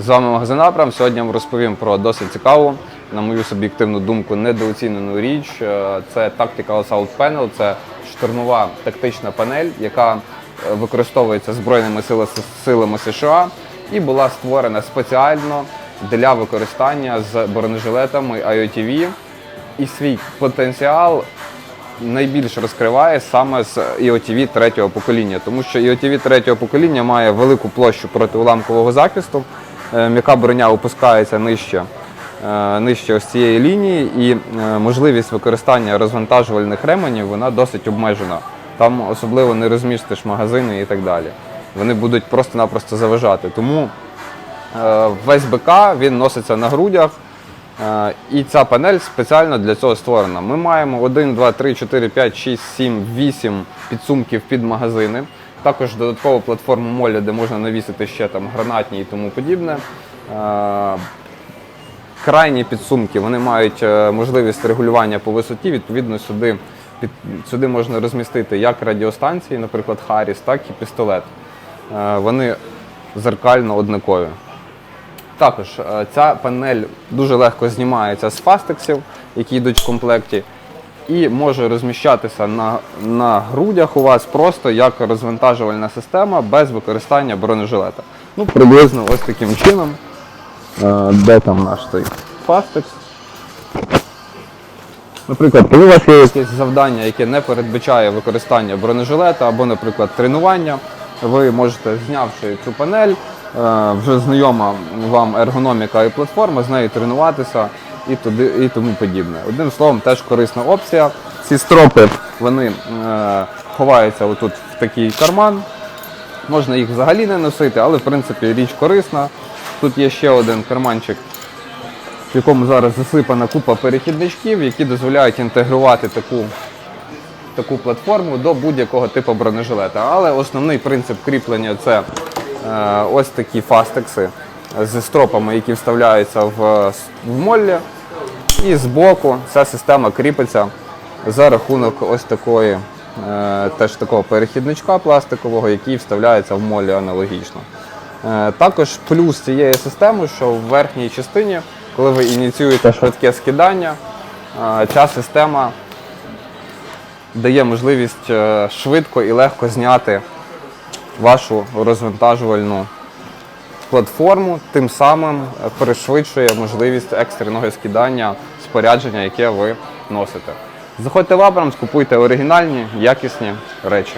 З вами магазин Абрам. Сьогодні я вам розповім про досить цікаву, на мою суб'єктивну думку, недооцінену річ. Е, Це Tactical Assault Panel, це штурмова тактична панель, яка е, використовується Збройними силами США і була створена спеціально для використання з бронежилетами IOTV. І свій потенціал найбільше розкриває саме з IOTV третього покоління, тому що IOTV третього покоління має велику площу протиуламкового захисту. Е, М'яка броня опускається нижче, е, нижче ось цієї лінії, і е, можливість використання розвантажувальних ременів вона досить обмежена. Там особливо не розмістиш магазини і так далі. Вони будуть просто-напросто заважати. Тому Весь БК він носиться на грудях, і ця панель спеціально для цього створена. Ми маємо 1, 2, 3, 4, 5, 6, 7, 8 підсумків під магазини. Також додаткову платформу моля, де можна навісити ще там гранатні і тому подібне. Е, Крайні підсумки вони мають е, можливість регулювання по висоті. Відповідно, сюди, під, сюди можна розмістити як радіостанції, наприклад, Харріс, так і пістолет. Е, Вони зеркально однакові. Також ця панель дуже легко знімається з фастексів, які йдуть в комплекті, і може розміщатися на, на грудях у вас просто як розвантажувальна система без використання бронежилета. Ну, приблизно ось таким чином. Е, Де там наш той фастекс? Наприклад, коли у вас є якесь завдання, яке не передбачає використання бронежилета або, наприклад, тренування, ви можете, знявши цю панель, е, вже знайома вам ергономіка і платформа, з нею тренуватися і, туди, і тому подібне. Одним словом, теж корисна опція. Ці стропи вони е, ховаються отут в такий карман. Можна їх взагалі не носити, але в принципі річ корисна. Тут є ще один карманчик в якому зараз засипана купа перехідничків, які дозволяють інтегрувати таку, таку платформу до будь-якого типу бронежилета. Але основний принцип кріплення це е, ось такі фастекси зі стропами, які вставляються в, в моллі. І збоку ця система кріпиться за рахунок ось такої, е, теж такого перехідничка пластикового, який вставляється в молі аналогічно. Е, Також плюс цієї системи, що в верхній частині, коли ви ініціюєте швидке скидання, е, ця система дає можливість швидко і легко зняти вашу розвантажувальну платформу, тим самим пришвидшує можливість екстреного скидання спорядження, яке ви носите. Заходьте в Абрамс, купуйте оригінальні, якісні речі.